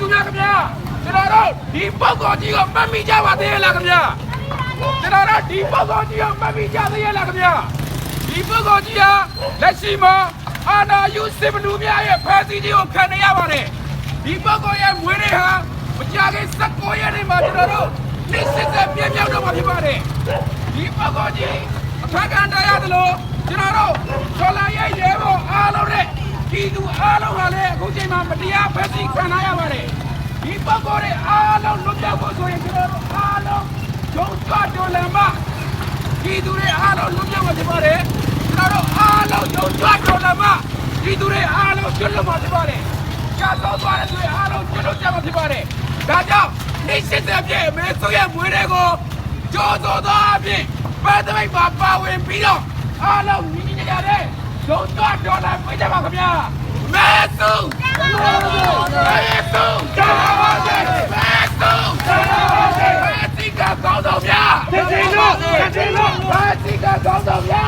ခင်ဗျာကျွန်တော်တို့ဒီပုဂ္ဂိုလ်ကြီးကိုမှတ်မိကြပါသေးရဲ့လားခင်ဗျာကျွန်တော်တို့ဒီပုဂ္ဂိုလ်ကြီးကိုမှတ်မိကြသေးရဲ့လားခင်ဗျာဒီပုဂ္ဂိုလ်ကြီးဟာလက်ရှိမှာအာနာယုစစ်ဘလူများရဲ့ဖက်စီကြီးကိုခံနေရပါတယ်ဒီပုဂ္ဂိုလ်ရဲ့မွေးနေ့ဟာမကြခင်19ရက်နေ့မှာကျွန်တော်တို့နေ့စစ်စစ်ပြည့်မြောက်တော့မှာဖြစ်ပါတယ်ဒီပုဂ္ဂိုလ်ကြီးအထက်ကန်တရားသလိုကျွန်တော်တို့ဆော်လာရဲ့ရဲဘော်အားလုံးနဲ့ပြည်သူအားလုံးဟာလည်းအခုချိန်မှာမတရားဖက်စီခံရရ ပါတယ်ဒီပုဂ္ဂိုလ်တွေအားလုံးလွတ်မြောက်ဖို့ဆိုရင်ကျွန်တော်တို့အားလုံးဂျုံချတော်လမ်းမဒီသူတွေအားလုံးလွတ်မြောက်မှာဖြစ်ပါတယ်ကျွန်တော်တို့အားလုံးဂျုံချတော်လမ်းမဒီသူတွေအားလုံးကျွတ်လွတ်မှာဖြစ်ပါတယ်ကြာတော့သွားတဲ့သူတွေအားလုံးကျွတ်လွတ်ကြမှာဖြစ်ပါတယ်ဒါကြောင့်နေစစ်တဲ့ပြည့်မဲဆိုရမွေးတွေကိုကြောသောသောအဖြစ်ပတ်သမိတ်ပါပါဝင်ပြီးတော့အားလုံးညီညီကြတဲ့ဂျုံချတော်လမ်းပြကြပါခင်ဗျာမဲဆုမဲ Go, go, yeah!